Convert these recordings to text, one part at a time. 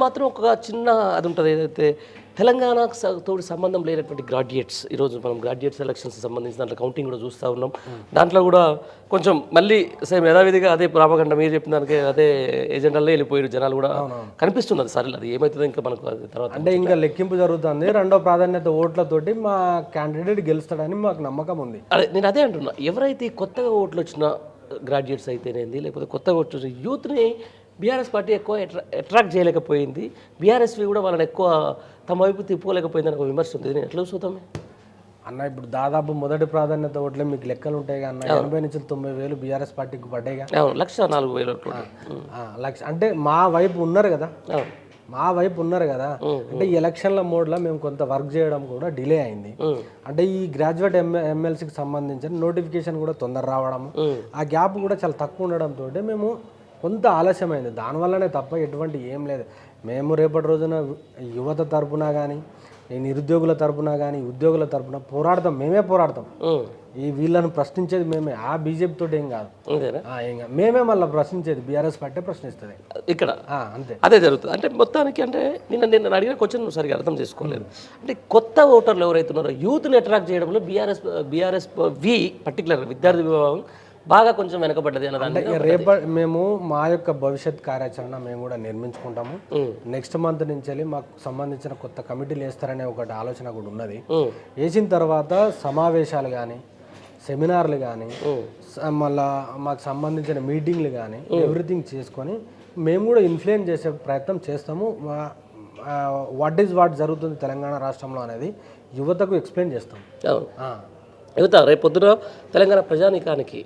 మాత్రం ఒక చిన్న అది ఉంటుంది ఏదైతే తెలంగాణ స- తోటి సంబంధం లేనటువంటి గ్రాడ్యుయేట్స్ ఈరోజు మనం గ్రాడ్యుయేట్ సెలక్షన్స్ సంబంధించి దాంట్లో కౌంటింగ్ కూడా చూస్తూ ఉన్నాం. దాంట్లో కూడా కొంచెం మళ్ళీ సేమ్ యథావిధిగా అదే ప్రాపగండ మీరు చెప్పిన దానికి అదే ఏజెండాలో వెళ్ళిపోయారు జనాలు కూడా. కనిపిస్తున్నది సరే అది ఏమవుతుందో ఇంకా మనకు తర్వాత అంటే ఇంకా లెక్కింపు జరుగుతుంది. రెండో ప్రాధాన్యత ఓట్లతోటి మా క్యాండిడేట్ గెలుస్తాడని మాకు నమ్మకం ఉంది. అదే నేను అదే అంటున్నా. ఎవరైతే కొత్తగా ఓట్లు వచ్చిన గ్రాడ్యుయేట్స్ అయితేనేది లేకపోతే కొత్తగా వచ్చిన యూత్ని బీఆర్ఎస్ పార్టీ ఎక్కువ అట్రా అట్రాక్ట్ చేయలేకపోయింది. బీఆర్ఎస్వి కూడా వాళ్ళని ఎక్కువ తమ వైపు తిప్పుకోలేకపోయిందని ఒక విమర్శ ఉంది. నేను ఎట్లా చూద్దామే అన్న ఇప్పుడు దాదాపు మొదటి ప్రాధాన్యత ఓట్లే మీకు లెక్కలు ఉంటాయి అన్న. ఎనభై నుంచి తొంభై వేలు బీఆర్ఎస్ పార్టీకి పడ్డాయిగా. లక్ష నాలుగు వేల లక్ష అంటే మా వైపు ఉన్నారు కదా. మా వైపు ఉన్నారు కదా. అంటే ఈ ఎలక్షన్ల మోడ్లో మేము కొంత వర్క్ చేయడం కూడా డిలే అయింది. అంటే ఈ గ్రాడ్యుయేట్ ఎమ్మెల్సీకి సంబంధించిన నోటిఫికేషన్ కూడా తొందర రావడం ఆ గ్యాప్ కూడా చాలా తక్కువ ఉండడంతో మేము కొంత ఆలస్యమైంది. దానివల్లనే తప్ప ఎటువంటి ఏం లేదు. మేము రేపటి రోజున యువత తరపున కానీ ఈ నిరుద్యోగుల తరపున కానీ ఉద్యోగుల తరపున పోరాడతాం. మేమే పోరాడతాం. ఈ వీళ్ళని ప్రశ్నించేది మేమే. ఆ బీజేపీ తోటి ఏం కాదు. ఏం కాదు. మేమే మళ్ళీ ప్రశ్నించేది బీఆర్ఎస్ పార్టీ ప్రశ్నిస్తుంది. ఇక్కడ? అంతే. అదే జరుగుతుంది. అంటే మొత్తానికి అంటే నిన్న నేను అడిగిన క్వశ్చన్ సరిగా అర్థం చేసుకోలేదు. అంటే కొత్త ఓటర్లు ఎవరైతే ఉన్నారో యూత్ని అట్రాక్ట్ చేయడంలో బీఆర్ఎస్ బీఆర్ఎస్ వి పర్టికులర్ విద్యార్థి విభాగం బాగా కొంచెం వెనకబడ్డది అన్న దాన్ని ఇక రేప మేము మా యొక్క భవిష్యత్ కార్యాచరణ మేము కూడా నిర్మించుకుంటాము. నెక్స్ట్ మంత్ నుంచి వెళ్ళి మాకు సంబంధించిన కొత్త కమిటీలు వేస్తారనే ఒకటి ఆలోచన కూడా ఉన్నది. వేసిన తర్వాత సమావేశాలు కానీ సెమినార్లు కానీ మళ్ళా మాకు సంబంధించిన మీటింగ్లు కానీ ఎవ్రీథింగ్ చేసుకొని మేము కూడా ఇన్ఫ్లుయెన్స్ చేసే ప్రయత్నం చేస్తాము. వాట్ ఈజ్ వాట్ జరుగుతుంది తెలంగాణ రాష్ట్రంలో అనేది యువతకు ఎక్స్ప్లెయిన్ చేస్తాం. యువత రేపు పొద్దున తెలంగాణ ప్రజానికానికి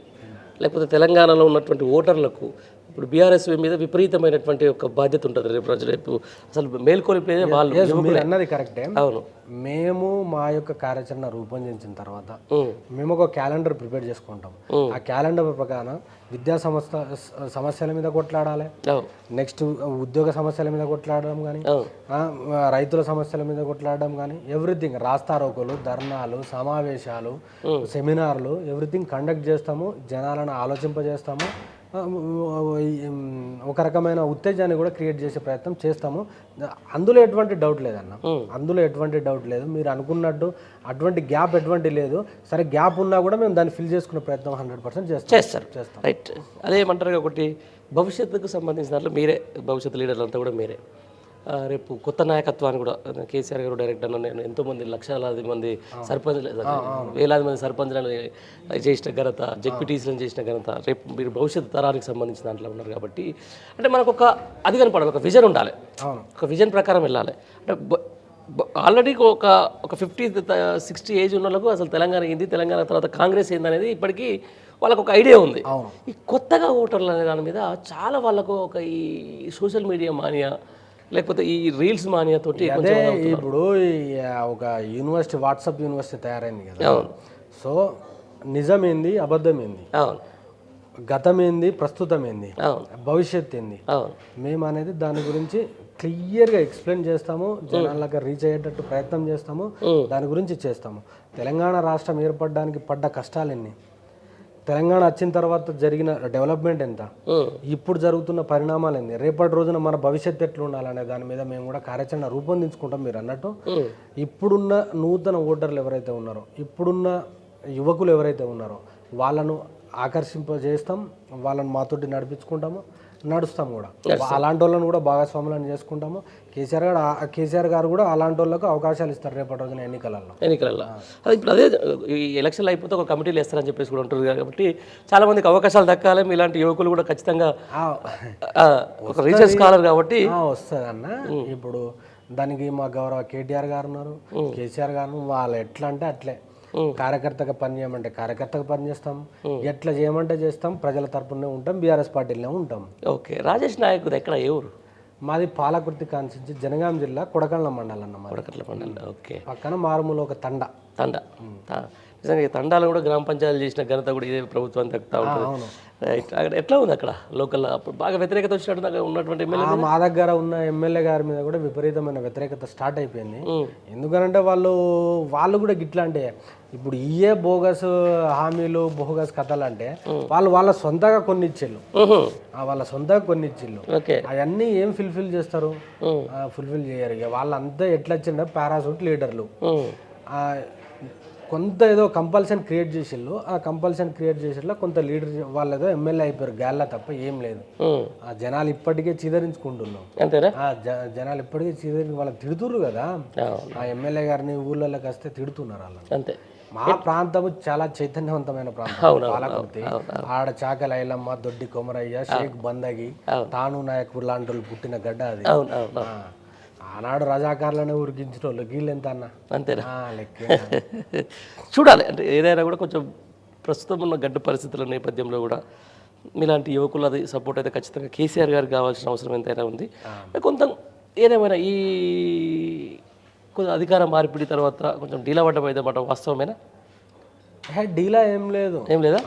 లేకపోతే తెలంగాణలో ఉన్నటువంటి ఓటర్లకు ఇప్పుడు బీఆర్ఎస్ మీద విపరీతమైనటువంటి ఒక బాధ్యత ఉంటుంది రేపు రోజు రేపు. అసలు మేల్కొలిపేదే వాళ్ళు మీరు అన్నది కరెక్టే అవును. మేము మా యొక్క కార్యాచరణ రూపొందించిన తర్వాత. మేము ఒక క్యాలెండర్ ప్రిపేర్ చేసుకుంటాం. ఆ క్యాలెండర్ ప్రకారం విద్యా సంస్థ సమస్యల మీద కొట్లాడాలి. నెక్స్ట్ ఉద్యోగ సమస్యల మీద కొట్లాడడం కానీ రైతుల సమస్యల మీద కొట్లాడడం కానీ ఎవ్రీథింగ్ రాస్తారోకోలు ధర్నాలు సమావేశాలు సెమినార్లు ఎవ్రీథింగ్ కండక్ట్ చేస్తాము జనాలను ఆలోచింపజేస్తాము ఒక రకమైన ఉత్తేజాన్ని కూడా క్రియేట్ చేసే ప్రయత్నం చేస్తాము. అందులో ఎటువంటి డౌట్ లేదన్న. అందులో ఎటువంటి డౌట్ లేదు. మీరు అనుకున్నట్టు అటువంటి గ్యాప్ ఎటువంటి లేదు. సరే గ్యాప్ ఉన్నా కూడా మేము దాన్ని ఫిల్ చేసుకునే ప్రయత్నం హండ్రెడ్ పర్సెంట్ చేస్తాం. చేస్తారు. రైట్. అదేమంటారు ఒకటి భవిష్యత్తుకు సంబంధించిన దాంట్లో మీరే భవిష్యత్తు లీడర్లు అంతా కూడా మీరే. రేపు కొత్త నాయకత్వాన్ని కూడా కేసీఆర్ గారు డైరెక్ట్ అన్న నేను ఎంతోమంది లక్షలాది మంది సర్పంచ్ వేలాది మంది సర్పంచ్లను చేసిన ఘనత జెడ్పీటీసీలను చేసిన ఘనత రేపు మీరు భవిష్యత్తు తరానికి సంబంధించిన దాంట్లో ఉన్నారు కాబట్టి అంటే మనకు ఒక అది కనపడాలి ఒక విజన్ ఉండాలి. ఒక విజన్ ప్రకారం వెళ్ళాలి. అంటే ఆల్రెడీ ఒక ఒక ఫిఫ్టీ సిక్స్టీ ఏజ్ ఉన్న వాళ్ళకు అసలు తెలంగాణ ఏంది తెలంగాణ తర్వాత కాంగ్రెస్ ఏంది అనేది ఇప్పటికీ వాళ్ళకు ఒక ఐడియా ఉంది. ఈ కొత్తగా ఓటర్లు అనే దాని మీద చాలా వాళ్ళకు ఒక ఈ సోషల్ మీడియా మానియా లేకపోతే ఈ రీల్స్ మానియా తోటి అదే ఇప్పుడు ఒక యూనివర్సిటీ వాట్సాప్ యూనివర్సిటీ తయారైంది కదా. సో నిజమేంది అబద్ధమేంది? అవును. గతమేంది ప్రస్తుతమేంది? అవును. భవిష్యత్ ఏంది మేము అనేది దాని గురించి క్లియర్గా ఎక్స్ప్లెయిన్ చేస్తాము జనాలకు రీచ్ అయ్యేటట్టు ప్రయత్నం చేస్తాము దాని గురించి చేస్తాము. తెలంగాణ రాష్ట్రం ఏర్పడడానికి పడ్డ కష్టాలు ఎన్ని తెలంగాణ వచ్చిన తర్వాత జరిగిన డెవలప్మెంట్ ఎంత. ఇప్పుడు జరుగుతున్న పరిణామాలు ఏంది రేపటి రోజున మన భవిష్యత్తు ఎట్లా ఉండాలనే దాని మీద మేము కూడా కార్యాచరణ రూపొందించుకుంటాం మీరు అన్నట్టు. ఇప్పుడున్న నూతన ఓటర్లు ఎవరైతే ఉన్నారో ఇప్పుడున్న యువకులు ఎవరైతే ఉన్నారో వాళ్ళను ఆకర్షింపజేస్తాం వాళ్ళని మాతోటి నడిపించుకుంటాము. నడుస్తాం కూడా. అలాంటి వాళ్ళని కూడా భాగస్వాములను చేసుకుంటాము. కేసీఆర్ గారు కేసీఆర్ గారు కూడా అలాంటి వాళ్ళకు అవకాశాలు ఇస్తారు రేపటి రోజున ఎన్నికలలో. ఎన్నికలలో. అది ఇప్పుడు అదే ఈ ఎలక్షన్లు అయిపోతే ఒక కమిటీలు వేస్తారని చెప్పేసి కూడా ఉంటుంది కాబట్టి చాలా మందికి అవకాశాలు దక్కాలి ఇలాంటి యువకులు కూడా ఖచ్చితంగా ఒక రీసెర్చ్ స్కాలర్ కాబట్టి వస్తుంది అన్న ఇప్పుడు దానికి మా గౌరవ కేటీఆర్ గారు ఉన్నారు. కేసీఆర్ గారు వాళ్ళు ఎట్లా అంటే అట్లే. కార్యకర్తగా పని చేయమంటే కార్యకర్తగా పని చేస్తాం ఎట్లా చేయమంటే చేస్తాం. ప్రజల తరపునే ఉంటాం. బీఆర్ఎస్ పార్టీలోనే ఉంటాం. ఓకే. రాజేష్ నాయక్ ఎక్కడ? ఏ ఊరు? మాది పాలకుర్తి కాన్స్టిట్యూన్సీ జనగాం జిల్లా కొడకళ్ళ మండలం అన్నమాట. కొడకట్ల మండలి. ఓకే. పక్కన మారుమూల ఒక తండ. తండ. నిజంగా తండాలు కూడా గ్రామ పంచాయతీలు చేసిన ఘనత కూడా ఇదే ప్రభుత్వం తగ్గుతూ ఉంటుంది. రైట్ అక్కడ ఎట్లా ఉంది అక్కడ లోకల్ అప్పుడు బాగా వ్యతిరేకత వచ్చినట్టు ఉన్నటువంటి ఎమ్మెల్యే ఆ మా దగ్గర ఉన్న ఎమ్మెల్యే గారి మీద కూడా విపరీతమైన వ్యతిరేకత స్టార్ట్ అయిపోయింది. ఎందుకనంటే వాళ్ళు వాళ్ళు కూడా గిట్లా అంటే ఇప్పుడు ఇయే బోగస్ హామీలు బోగస్ కథలు అంటే వాళ్ళు వాళ్ళ సొంతగా కొన్ని ఇచ్చిళ్ళు ఆ, వాళ్ళ సొంతగా కొన్ని ఇచ్చిళ్ళు ఓకే అవన్నీ ఏం ఫుల్ఫిల్ చేస్తారు? ఫుల్ఫిల్ చేయరు. ఇక వాళ్ళంతా ఎట్లా వచ్చిండే పారాసూట్ లీడర్లు కొంత ఏదో కంపల్సన్ క్రియేట్ చేసిళ్ళు ఆ కంపల్సన్ క్రియేట్ చేసిల్లో కొంత లీడర్ వాళ్ళు ఏదో ఎమ్మెల్యే అయిపోయారు గాల్ల తప్ప ఏం లేదు. ఆ జనాలు ఇప్పటికే చిదరించుకుంటున్నాం. ఆ జనాలు ఇప్పటికే చిదరించి వాళ్ళకి తిడుతుర్రు కదా. ఆ. ఎమ్మెల్యే గారిని ఊళ్ళలోకి వస్తే తిడుతున్నారు వాళ్ళని. అంతే. మా ప్రాంతము చాలా చైతన్యవంతమైన ప్రాంతం. పాలకుర్తి ఆడ చాకల ఐలమ్మ దొడ్డి కొమరయ్య షేక్ బందగి తాను నాయకుడు లాంటి వాళ్ళు పుట్టిన గడ్డ అది. ఆనాడు రజాకారులనే ఉరికించిన వాళ్ళు గీళ్ళు ఎంత అన్న అంతేనా చూడాలి. అంటే ఏదైనా కూడా కొంచెం ప్రస్తుతం ఉన్న గడ్డ పరిస్థితుల నేపథ్యంలో కూడా మీలాంటి యువకులు అది సపోర్ట్ అయితే ఖచ్చితంగా కేసీఆర్ గారికి కావాల్సిన అవసరం ఎంతైనా ఉంది. కొంత ఏదేమైనా ఈ కొంచెం అధికార మార్పిడి తర్వాత కొంచెం డీలా పడ్డం అయితే మాట వాస్తవమేనా? డీలా ఏం లేదు. ఏం లేదా?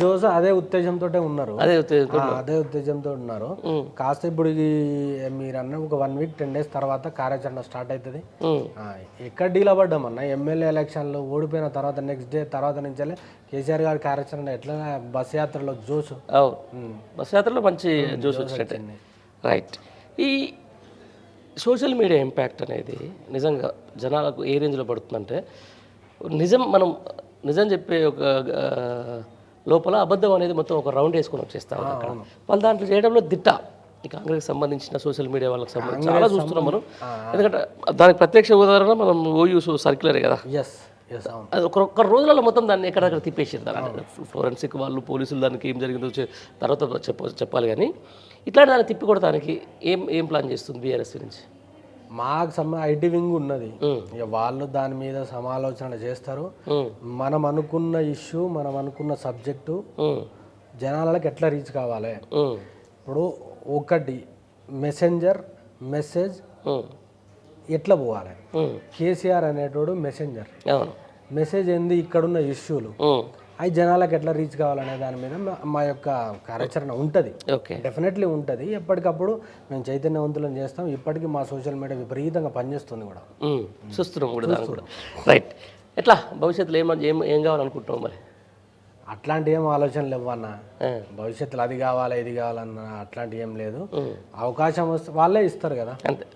జోస్ అదే ఉత్తేజంతో ఉన్నారు. అదే ఉత్తేజం. ఆ, అదే ఉత్తేజంతో ఉన్నారు. కాస్త ఇప్పుడు మీరు అన్న ఒక వన్ వీక్ టెన్ డేస్ తర్వాత కార్యాచరణ స్టార్ట్ అవుతుంది ఎక్కడ డీలా పడ్డామన్న ఎమ్మెల్యే ఎలక్షన్లో ఓడిపోయిన తర్వాత నెక్స్ట్ డే తర్వాత నుంచి కేసీఆర్ గారి కార్యాచరణ ఎట్లా? బస్ యాత్రలో జోష్. అవును బస్ యాత్రలో మంచి జ్యూస్ వచ్చినట్టే. రైట్ ఈ సోషల్ మీడియా ఇంపాక్ట్ అనేది నిజంగా జనాలకు ఏ రేంజ్లో పడుతుందంటే నిజం మనం నిజం చెప్పే ఒక లోపల అబద్ధం అనేది మొత్తం ఒక రౌండ్ వేసుకొని వచ్చేస్తాం అక్కడ. వాళ్ళు దాంట్లో చేయడంలో దిట్ట. ఈ కాంగ్రెస్ సంబంధించిన సోషల్ మీడియా వాళ్ళకి సంబంధించి చాలా చూస్తున్నాం మనం. ఎందుకంటే దానికి ప్రత్యక్ష ఉదాహరణ మనం ఓయూస్ సర్క్యులరే కదా. అది ఒక ఒక్క రోజులలో మొత్తం దాన్ని ఎక్కడెక్కడ తిప్పేసారు దాన్ని. ఫోరెన్సిక్ వాళ్ళు పోలీసులు దానికి ఏం జరిగిందో తర్వాత చెప్ప చెప్పాలి కానీ ఇట్లాంటి దాన్ని తిప్పి కొడటానికి ఏం ఏం ప్లాన్ చేస్తుంది బీఆర్ఎస్ నుంచి మాకు సమ ఐటీ వింగ్ ఉన్నది. ఇక వాళ్ళు దాని మీద సమాలోచన చేస్తారు. మనం అనుకున్న ఇష్యూ మనం అనుకున్న సబ్జెక్టు జనాలకు ఎట్లా రీచ్ కావాలి? ఇప్పుడు ఒకటి మెసెంజర్ మెసేజ్ ఎట్లా పోవాలి? కేసీఆర్ అనేటోడు మెసెంజర్. మెసేజ్ ఏంది? ఇక్కడున్న ఇష్యూలు. అవి జనాలకు ఎట్లా రీచ్ కావాలనే దాని మీద మా- యొక్క కార్యాచరణ ఉంటుంది. ఓకే. డెఫినెట్లీ ఉంటుంది. ఎప్పటికప్పుడు మేము చైతన్యవంతులను చేస్తాం. ఇప్పటికీ మా సోషల్ మీడియా విపరీతంగా పనిచేస్తుంది కూడా. చూస్తున్నాం కూడా రైట్ ఎట్లా? భవిష్యత్తులో ఏం ఏం ఏం కావాలనుకుంటున్నాం మరి? అట్లాంటి ఏం ఆలోచనలు ఇవ్వన్న భవిష్యత్తులో అది కావాలి ఇది కావాలన్న అట్లాంటి ఏం లేదు. అవకాశం వస్తే వాళ్ళే ఇస్తారు కదా. అంతే.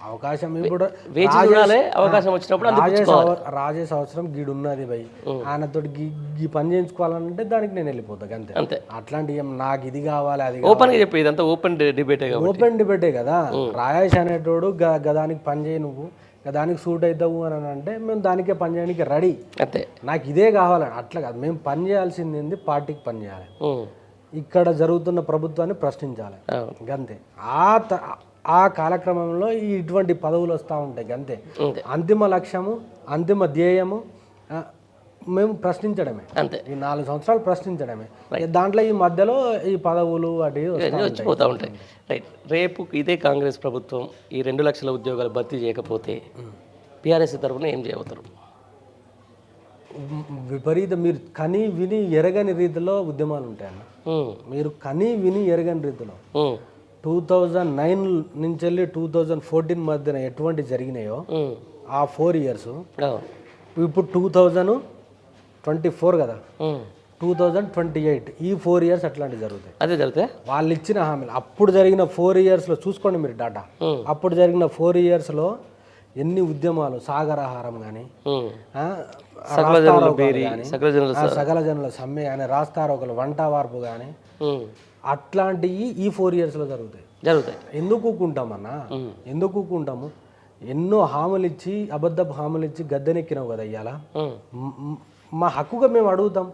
అవకాశం ఇప్పుడు వేచి చూడాలి అవకాశం వచ్చినప్పుడు రాజేష్ రాజేష్ అవసరం గీడు ఉన్నది భయ్. ఆయనతో గీ గీ పని చేయించుకోవాలంటే దానికి నేను వెళ్ళిపోతా అంతే అంతే. అట్లాంటి నాకు ఇది కావాలి అది ఓపెన్గా చెప్పి ఇదంతా ఓపెన్ డిబేటే ఓపెన్ డిబేటే కదా? రాజేష్ అనేటోడు గ- గదానికి పని చేయి నువ్వు గదానికి సూట్ అవుతావు అని అంటే మేము దానికే పని చేయడానికి రెడీ అంతే. నాకు ఇదే కావాలని అట్లా కాదు. మేము పని చేయాల్సింది ఏంది? పార్టీకి పని చేయాలి. ఇక్కడ జరుగుతున్న ప్రభుత్వాన్ని ప్రశ్నించాలి. గంతే. ఆ త- ఆ కాలక్రమంలో ఈ ఇటువంటి పదవులు వస్తూ ఉంటాయి అంతే. అంతిమ లక్ష్యము అంతిమ ధ్యేయము మేము ప్రశ్నించడమే. అంతే. ఈ నాలుగు సంవత్సరాలు ప్రశ్నించడమే. దాంట్లో ఈ మధ్యలో ఈ పదవులు అటు వచ్చిపోతూ ఉంటాయి. రైట్ రేపు ఇదే కాంగ్రెస్ ప్రభుత్వం ఈ రెండు లక్షల ఉద్యోగాలు భర్తీ చేయకపోతే బీఆర్ఎస్ తరఫున ఏం చేయబోతారు? విపరీత. మీరు కని విని ఎరగని రీతిలో ఉద్యమాలు ఉంటాయన్న. ఉమ్, మీరు కని విని ఎరగని రీతిలో. ఉమ్, టూ థౌజండ్ నైన్ నుంచి వెళ్ళి టూ థౌజండ్ ఫోర్టీన్ మధ్యన ఎటువంటి జరిగినాయో ఆ ఫోర్ ఇయర్స్ ఇప్పుడు టూ థౌజండ్ ట్వంటీ ఫోర్ కదా. టూ థౌజండ్ ట్వంటీ ఎయిట్ ఈ ఫోర్ ఇయర్స్ అట్లాంటివి జరుగుతాయి. అదే జరిగితే వాళ్ళు ఇచ్చిన హామీలు. అప్పుడు జరిగిన ఫోర్ ఇయర్స్లో చూసుకోండి మీరు డాటా. అప్పుడు జరిగిన ఫోర్ ఇయర్స్లో ఎన్ని ఉద్యమాలు సాగరహారం కానీ. సకల జనుల సమ్మె కానీ రాస్తారోకలు వంట వార్పు కానీ అట్లాంటివి ఈ ఫోర్ ఇయర్స్లో జరుగుతాయి. జరుగుతాయి. ఎందుకు ఊకుంటామన్నా ఎందుకు ఊకుంటాము? ఎన్నో హామీలు ఇచ్చి అబద్ధపు హామీలు ఇచ్చి గద్దెనెక్కినావు కదా ఇవాళ ఉమ్, మ్- మ్- మా హక్కుగా మేము అడుగుతాం.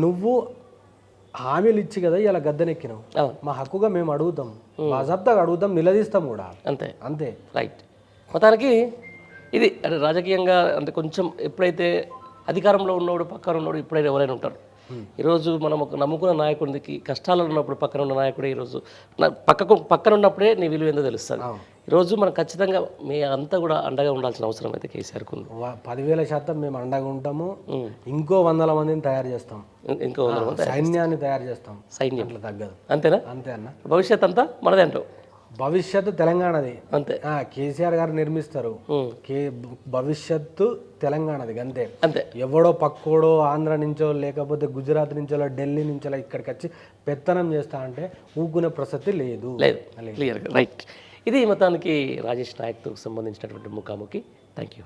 నువ్వు హామీలు ఇచ్చి కదా ఇలా గద్దెనెక్కినావు. మా హక్కుగా మేము అడుగుతాం. బాజాబ్తాగా అడుగుతాం నిలదీస్తాం కూడా. అంతే. అంతే. రైట్. మొత్తానికి ఇది అంటే రాజకీయంగా అంటే కొంచెం ఎప్పుడైతే అధికారంలో ఉన్నవాడు పక్కన ఉన్నవాడు ఎప్పుడైనా ఎవరైనా ఉంటారు. ఈరోజు మనం ఒక నమ్ముకున్న నాయకుడికి కష్టాలు ఉన్నప్పుడు పక్కన ఉన్న నాయకుడే ఈరోజు. పక్కకు పక్కన ఉన్నప్పుడే నీ విలువ ఏందో తెలుస్తుంది. ఈరోజు మనం ఖచ్చితంగా మీ అంతా కూడా అండగా ఉండాల్సిన అవసరం అయితే కేసీఆర్కు ఉంది. వ- పదివేల శాతం మేము అండగా ఉంటాము. ఇంకో వందల మందిని తయారు చేస్తాం. ఇంకో వందల మంది సైన్యాన్ని తయారు చేస్తాం. సైన్యం. తగ్గదు. అంతేనా? అంతే అన్న. భవిష్యత్ అంతా మనదే అంటావు. భవిష్యత్తు తెలంగాణది. అంతే. కేసీఆర్ గారు నిర్మిస్తారు. భవిష్యత్తు తెలంగాణది అంతే. అంతే. ఎవడో పక్కోడో ఆంధ్ర నుంచో లేకపోతే గుజరాత్ నుంచో ఢిల్లీ నుంచో ఇక్కడికి వచ్చి పెత్తనం చేస్తా అంటే ఊకునే ప్రసక్తి లేదు. లేదు. క్లియర్గా రైట్ ఇది మొత్తానికి రాజేష్ నాయక్తో సంబంధించినటువంటి ముఖాముఖి. Thank you